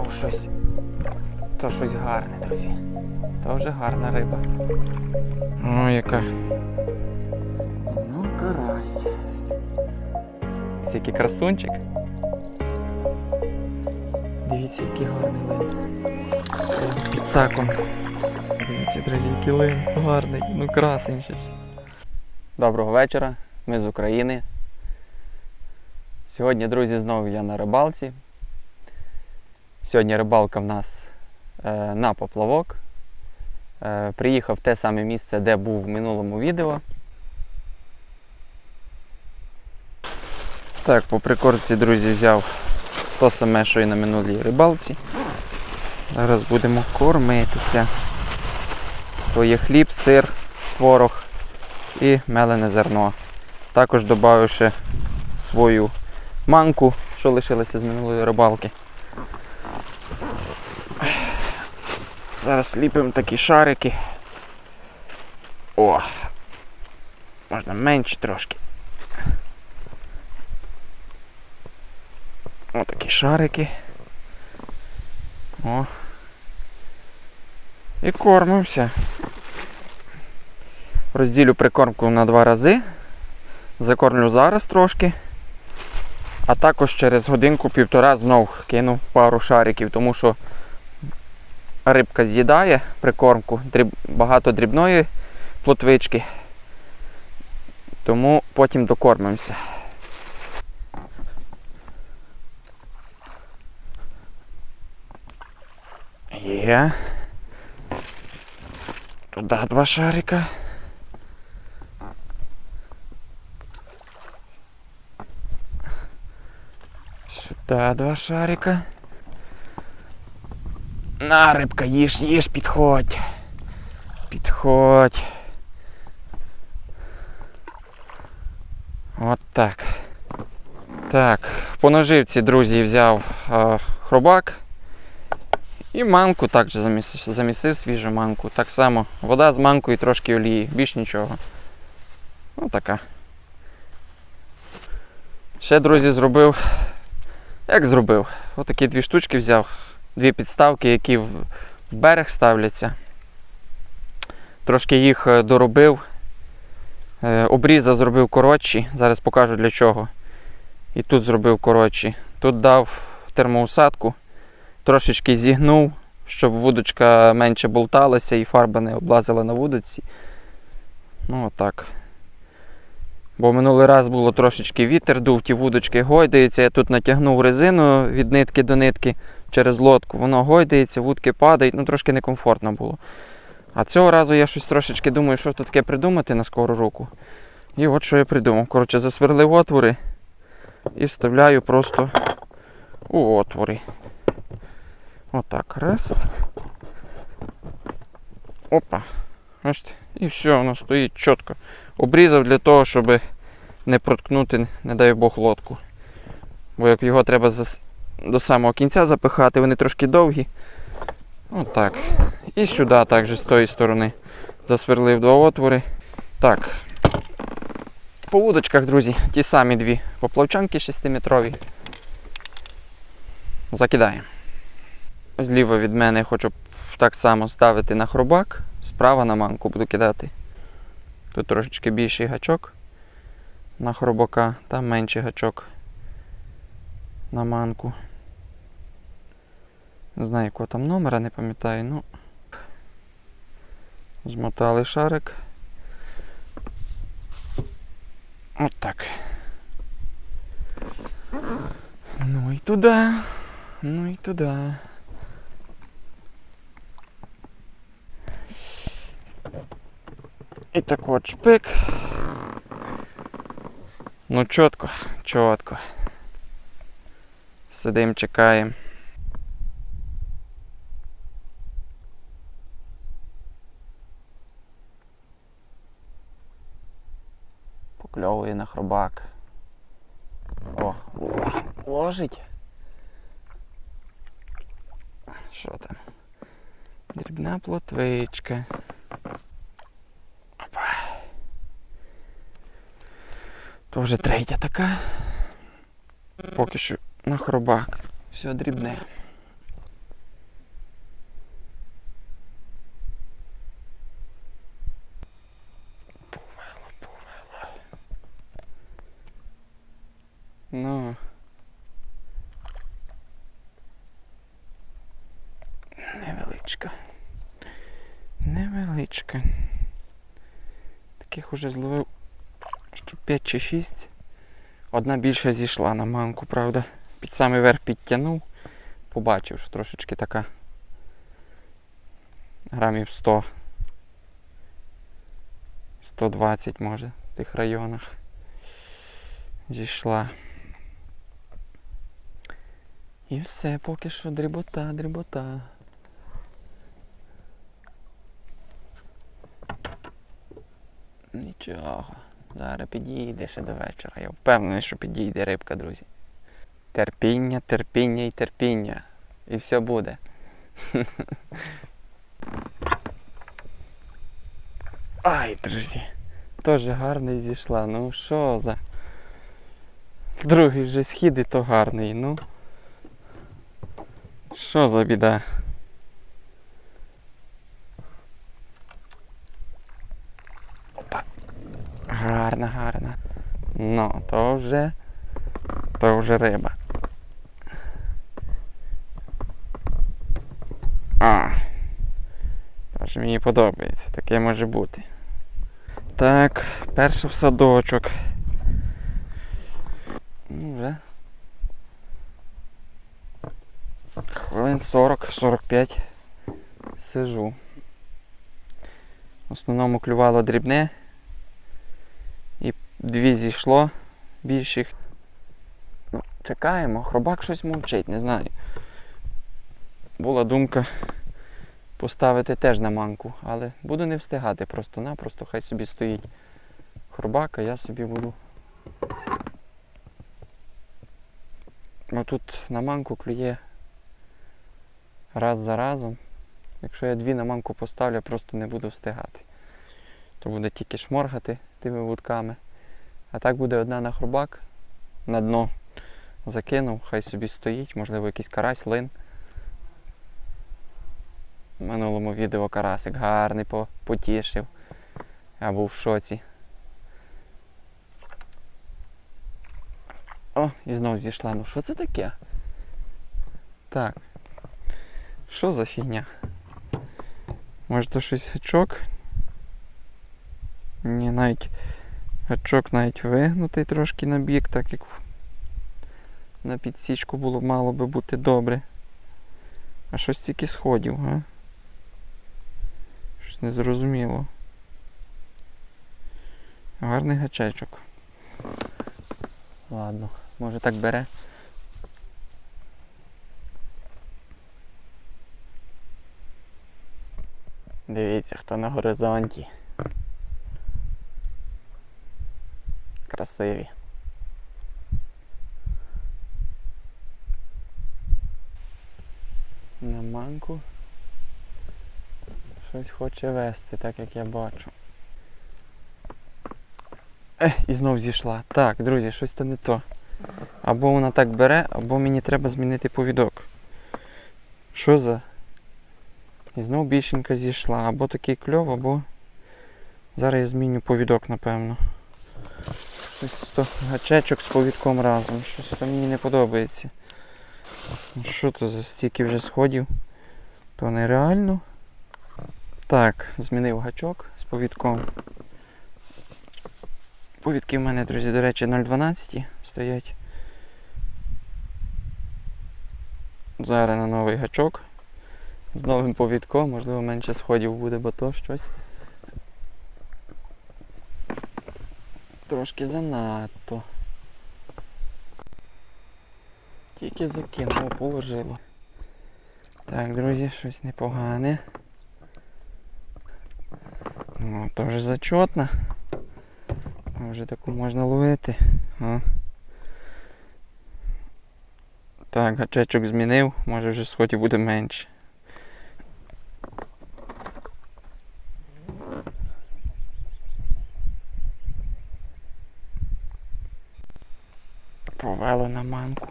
клюнув щось. То щось гарне, друзі. То вже гарна риба. О, яка. Знов карась. Це який красунчик. Дивіться, який гарний лин. Під саком. Дивіться, друзі, який лин гарний, ну красень ще. Доброго вечора, ми з України. Сьогодні, друзі, знову я на рибалці. Сьогодні рибалка в нас е, на поплавок. Е, приїхав в те саме місце, де був в минулому відео. Так, по прикорці, друзі, взяв то саме, що і на минулій рибалці. Зараз будемо кормитися. То є хліб, сир, творог і мелене зерно. Також додав ще свою манку, що лишилося з минулої рибалки. Зараз ліпимо такі шарики. О! Можна менше трошки. Отакі шарики. О. І кормимося. Розділю прикормку на два рази. Закормлю зараз трошки. А також через годинку-півтора знов кину пару шариків, тому що рибка з'їдає прикормку, дріб... багато дрібної плотвички. Тому потім докормимося. Є. Туди два шарика. Сюди два шарика. На, рибка, їж, їж, підходь. Підходь. От так. Так, по наживці, друзі, взяв е, хробак. І манку також замісив, замісив свіжу манку. Так само вода з манкою і трошки олії, більш нічого. Ну така. Ще, друзі, зробив. Як зробив? Отакі дві штучки взяв, дві підставки, які в берег ставляться. Трошки їх е, доробив, Е, обрізав, зробив коротші. Зараз покажу для чого. І тут зробив коротші. Тут дав термоусадку трошечки зігнув, щоб вудочка менше болталася і фарба не облазила на вудочці. Ну отак. Бо минулий раз було трошечки вітер, дув, ті вудочки гойдаються. Я тут натягнув резину від нитки до нитки через лодку, воно гойдається, вудки падають, ну трошки некомфортно було. А цього разу я щось трошечки думаю, що тут таке придумати на скору руку. І от що я придумав. Коротше, засверлив отвори і вставляю просто у отвори. Отак, раз. Опа. Бачите? І все, воно стоїть чітко. Обрізав для того, щоб не проткнути, не дай Бог, лодку. Бо як його треба зас- до самого кінця запихати, вони трошки довгі. Отак. І сюди також з тої сторони засверлив два отвори. Так. По вудочках, друзі, ті самі дві поплавчанки 6-метрові. Закидаємо. Зліва від мене хочу так само ставити на хробак, справа на манку буду кидати. Тут трошечки більший гачок на хробака, там менший гачок на манку. Не знаю, якого там номера, не пам'ятаю, ну. Змотали шарик. От так. Ну і туди. Ну і туди. І так от шпик. Ну чітко, чітко. Сидим, чекаємо. На хробак. О, ложить. Що там? Дрібна плотвичка. Опа. То вже третя така. Поки що на хробак. Все дрібне. невеличка. Невеличка. Таких уже зловив штук 5 чи 6. Одна більше зійшла на манку, правда. Під самий верх підтягнув. Побачив, що трошечки така грамів 100. 120 може в тих районах. Зійшла. І все, поки що дрібота, дрібота. Нічого. Зараз підійде ще до вечора. Я впевнений, що підійде рибка, друзі. Терпіння, терпіння і терпіння. І все буде. Ай, друзі. Теж гарний зійшла. Ну що за. Другий же схід і то гарний, ну. Що за біда? Гарна, гарна. Ну, то вже. То вже риба. А. Тож мені подобається, таке може бути. Так, перший в садочок. Ну, вже. Хвилин 40-45 сижу. В основному клювало дрібне. Дві зійшло більших. Ну, чекаємо, хробак щось мовчить, не знаю. Була думка поставити теж на манку, але буду не встигати просто-напросто, хай собі стоїть хробак, а я собі буду. Ну тут на манку клює раз за разом. Якщо я дві на манку поставлю, просто не буду встигати. То буде тільки шморгати тими вудками. А так буде одна на хробак, на дно закинув, хай собі стоїть, можливо, якийсь карась, лин. В минулому відео карасик гарний по- потішив. Я був в шоці. О, і знов зійшла. Ну що це таке? Так. Що за фігня? Може то щось гачок? Ні, навіть гачок навіть вигнутий трошки на бік, так як на підсічку було мало би бути добре. А щось тільки сходів, га? Щось незрозуміло. Гарний гачечок. Ладно, може так бере. Дивіться, хто на горизонті. Красиві. На манку щось хоче вести, так як я бачу. Ех, і знов зійшла. Так, друзі, щось то не то. Або вона так бере, або мені треба змінити повідок. Що за? І знов більшенька зійшла. Або такий кльов, або. Зараз я зміню повідок, напевно. Щось гачечок з повідком разом. Щось то мені не подобається. Ну, Що то за стільки вже сходів? То нереально. Так, змінив гачок з повідком. Повідки в мене, друзі, до речі, 0,12 стоять. Зараз на новий гачок. З новим повідком, можливо, менше сходів буде, бо то щось. Трошки занадто. Тільки закинуло, положило. Так, друзі, щось непогане. Ну, то вже зачетно. Вже таку можна ловити. О. Так, гачечок змінив, може вже сходів буде менше. Повело на манку.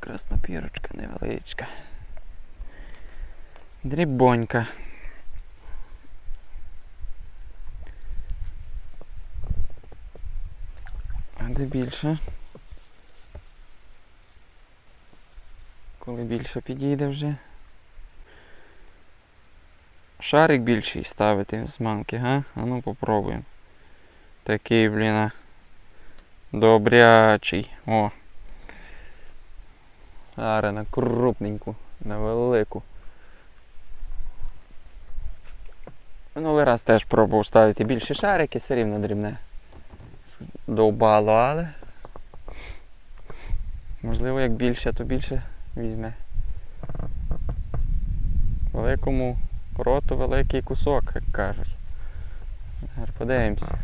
Краснопірочка невеличка. Дрібонька. А де більше? Коли більше підійде вже. Шарик більший ставити з манки, га? А ну попробуємо. Такий, блін, добрячий. О. Аре на крупненьку, на велику. Минулий раз теж пробував ставити більші шарики, все рівно дрібне. Довбало, але. Можливо, як більше, то більше візьме. Великому роту великий кусок, як кажуть. Подивимося.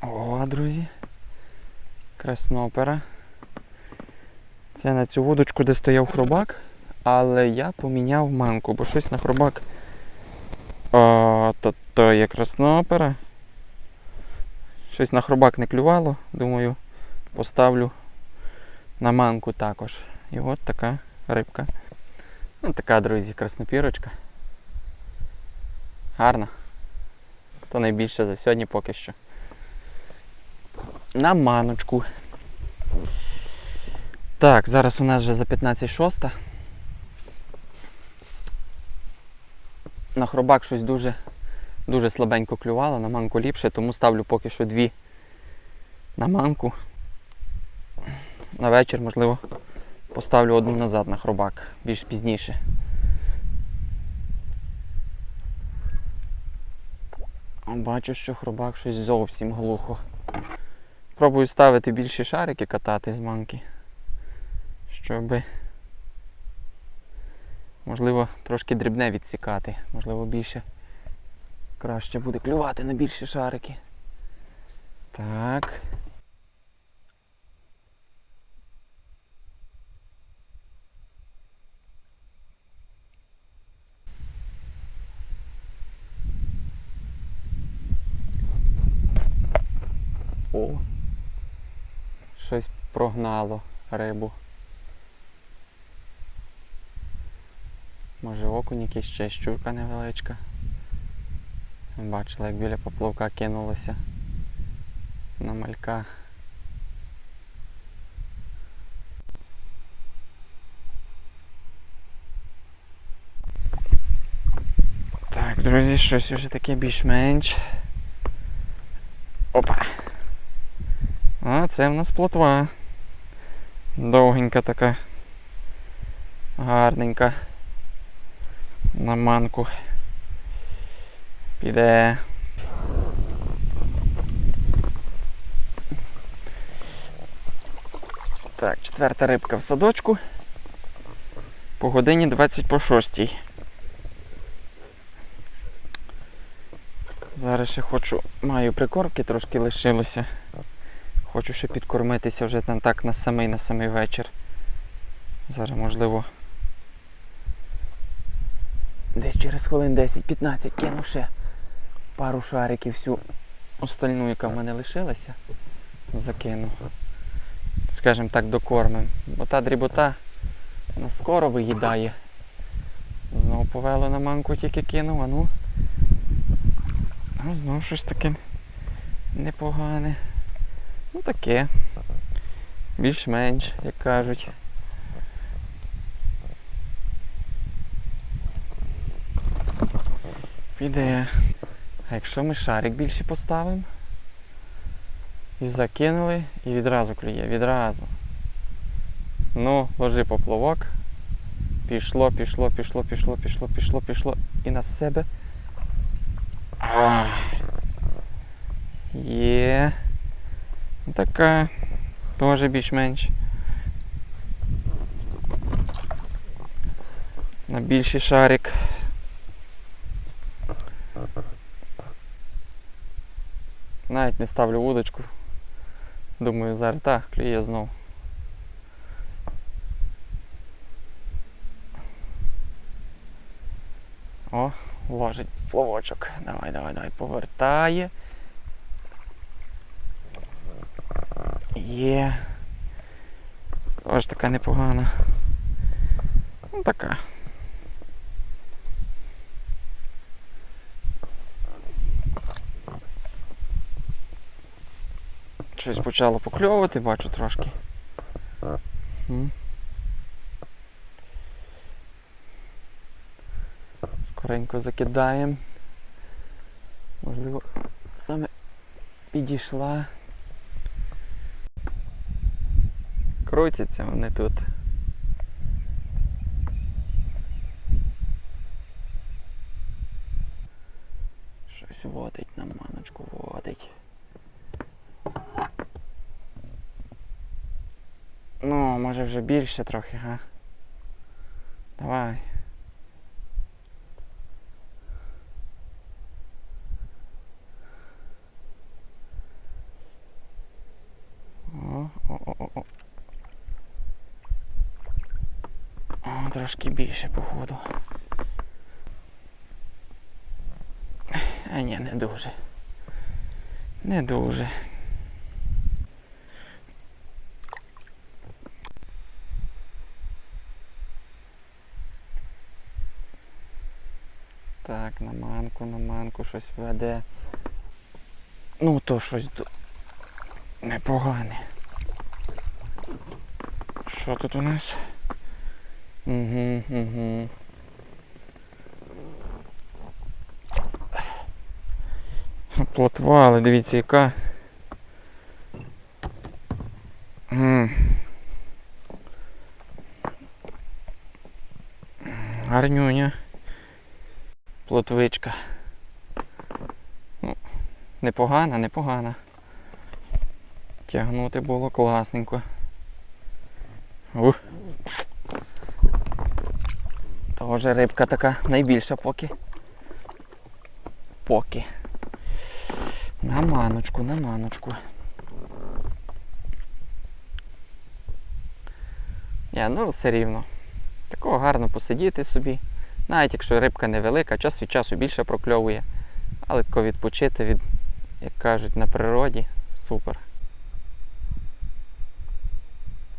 О, друзі. Краснопера. Це на цю вудочку, де стояв хробак, але я поміняв манку, бо щось на хробак. О, то, то є краснопера. Щось на хробак не клювало, думаю, поставлю на манку також. І от така рибка. Ну, така, друзі, краснопірочка. Гарна. То найбільше за сьогодні поки що. На маночку. Так, зараз у нас вже за 15.06. На хробак щось дуже, дуже слабенько клювало, на манку ліпше, тому ставлю поки що дві на манку. На вечір, можливо, поставлю одну назад на хробак, більш пізніше. Бачу, що хробак щось зовсім глухо. Пробую ставити більші шарики катати з манки, щоб можливо трошки дрібне відсікати, можливо більше краще буде клювати на більші шарики. Так. О, щось прогнало рибу. Може окунь якийсь ще щука невеличка. Бачила, як біля поплавка кинулося на малька. Так, друзі, щось вже таке більш-менш. Опа! А, це в нас плотва. Довгенька така. Гарненька. На манку. Піде. Так, четверта рибка в садочку. По годині 20 по 6. Зараз ще хочу, маю прикормки, трошки лишилося. Хочу ще підкормитися вже там так на самий на самий вечір. Зараз можливо. Десь через хвилин 10-15 кину ще пару шариків всю остальну, яка в мене лишилася. Закину. Скажімо так, докормим. Бо та дрібота на скоро виїдає. Знову повело на манку тільки кинув, а ну. А знову щось таке непогане. Ну таке. Більш-менш, як кажуть. Піде. А якщо ми шарик більше поставимо і закинули, і відразу клює, відразу. Ну, ложи поплавок. Пішло, пішло, пішло, пішло, пішло, пішло, пішло. І на себе. Є. Така. Теж більш-менш. На більший шарик. Навіть не ставлю вудочку. Думаю, зараз так, клює знов. О, ложить плавочок. Давай, давай, давай, повертає. Є. Ось така непогана. Ну така. Щось почало покльовувати, бачу трошки. Скоренько закидаємо. Можливо, саме підійшла. Крутяться вони тут. Щось водить на маночку, водить. Ну, може вже більше трохи, га? Давай. О, о, о, о, о. О, трошки більше, походу. А ні, не дуже. Не дуже. Так, на манку, на манку щось веде. Ну, то щось непогане. Що тут у нас? Угу, угу. Плотва, але дивіться яка. Гарнюня. Плотвичка. Непогана, непогана. Тягнути було класненько. Ух. Тоже рибка така найбільша поки. Поки. На маночку, на маночку. Ні, ну все рівно. Такого гарно посидіти собі. Навіть якщо рибка невелика, час від часу більше прокльовує. Але тако відпочити від, як кажуть, на природі. Супер.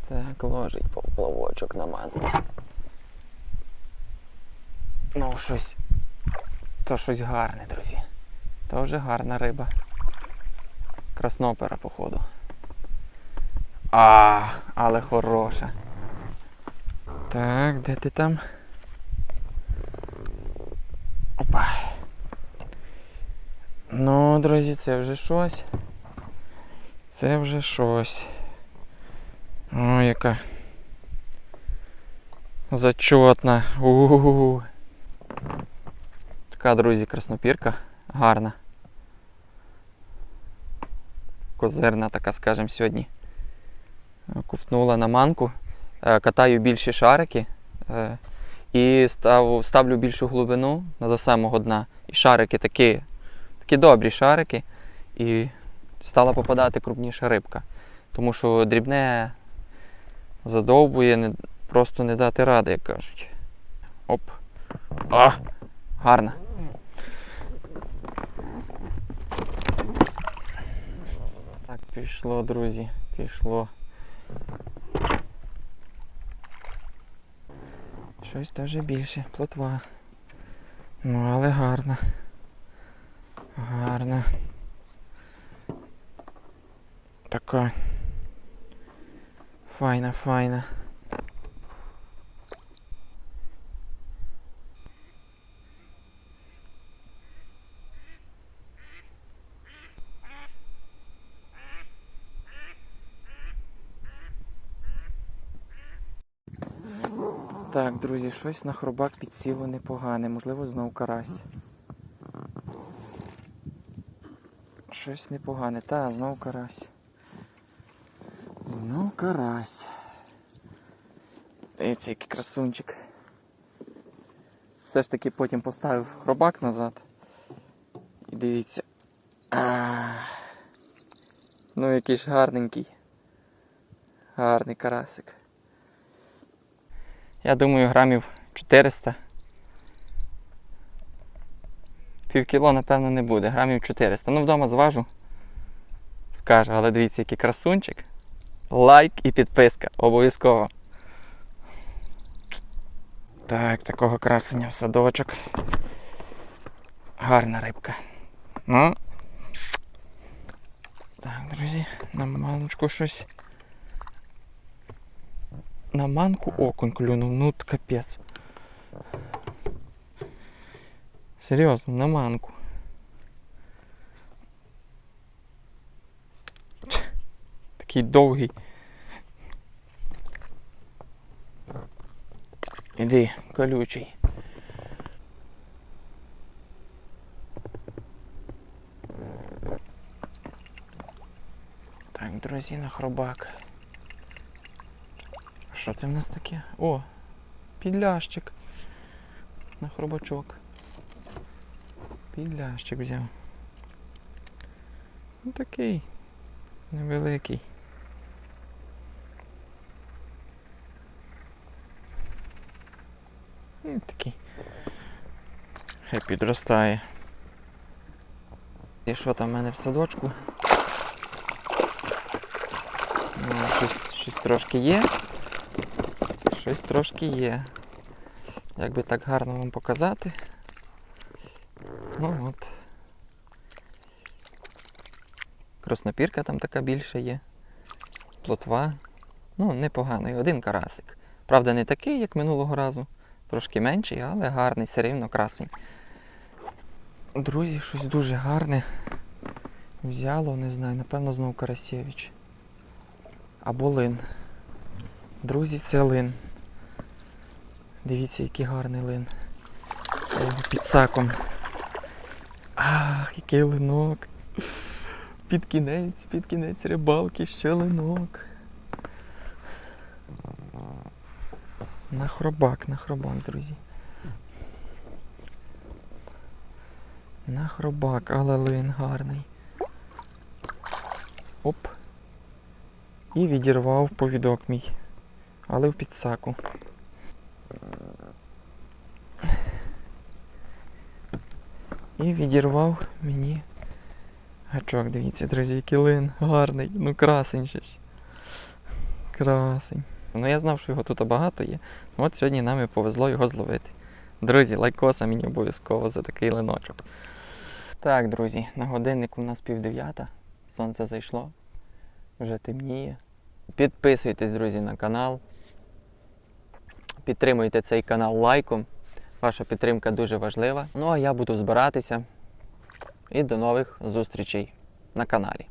Так, ложить поплавочок на манку. Ну, щось. То щось гарне, друзі. То вже гарна риба. Краснопера, походу. А, але хороша. Так, де ти там? Опа. Ну, друзі, це вже щось. Це вже щось. О, яка. Зачотна. У-у-у. Така, друзі, краснопірка. Гарна. Козирна така, скажем, сьогодні. Ковтнула на манку. Е, Катаю більші шарики. е, І став, ставлю більшу глибину до самого дна. І шарики такі, такі добрі шарики. І стала попадати крупніша рибка. Тому що дрібне задовбує, не, просто не дати ради, як кажуть. Оп. А! Гарна. Так, пішло, друзі, пішло. Щось теж більше, плотва. Ну, але гарна. Гарна. Така. Файна, файна. Так, друзі, щось на хробак підсіло непогане, можливо, знов карась. Щось непогане. Та, знов карась. Знов карась. Дивіться, який красунчик. Все ж таки потім поставив хробак назад. І дивіться. А, ну який ж гарненький. Гарний карасик. Я думаю, грамів 400. Пів кіло, напевно, не буде. Грамів 400. Ну, вдома зважу. Скажу, але дивіться, який красунчик. Лайк і підписка. Обов'язково. Так, такого красення в садочок. Гарна рибка. Ну. Так, друзі, на малочку щось. на манку окунь клюнув, ну капець. Серйозно, на манку. Такий довгий. Іди, колючий. Так, друзі, на хробак. Що це в нас таке? О, підлящик. На хробачок. Підлящик взяв. Ну такий. Невеликий. Ну, такий. Хай підростає. І що там в мене в садочку? Ну, щось, щось трошки є. Щось трошки є. Як би так гарно вам показати. Ну от. Краснопірка там така більша є. Плотва. Ну, непоганий, один карасик. Правда, не такий, як минулого разу. Трошки менший, але гарний, все рівно красень. Друзі, щось дуже гарне. Взяло, не знаю, напевно, знову Карасєвич. Або лин. Друзі, це лин. Дивіться, який гарний лин. Я під саком. Ах, який линок. Під кінець, під кінець рибалки, ще линок. На хробак, на хробак, друзі. На хробак, але лин гарний. Оп. І відірвав повідок мій. Але в підсаку. І відірвав мені гачок. Дивіться, друзі, який лин гарний. Ну красень ще ж. Красень. Ну я знав, що його тут багато є. От сьогодні нам і повезло його зловити. Друзі, лайкоса мені обов'язково за такий линочок. Так, друзі, на годиннику у нас пів дев'ята. Сонце зайшло. Вже темніє. Підписуйтесь, друзі, на канал. Підтримуйте цей канал лайком. Ваша підтримка дуже важлива. Ну а я буду збиратися. І до нових зустрічей на каналі.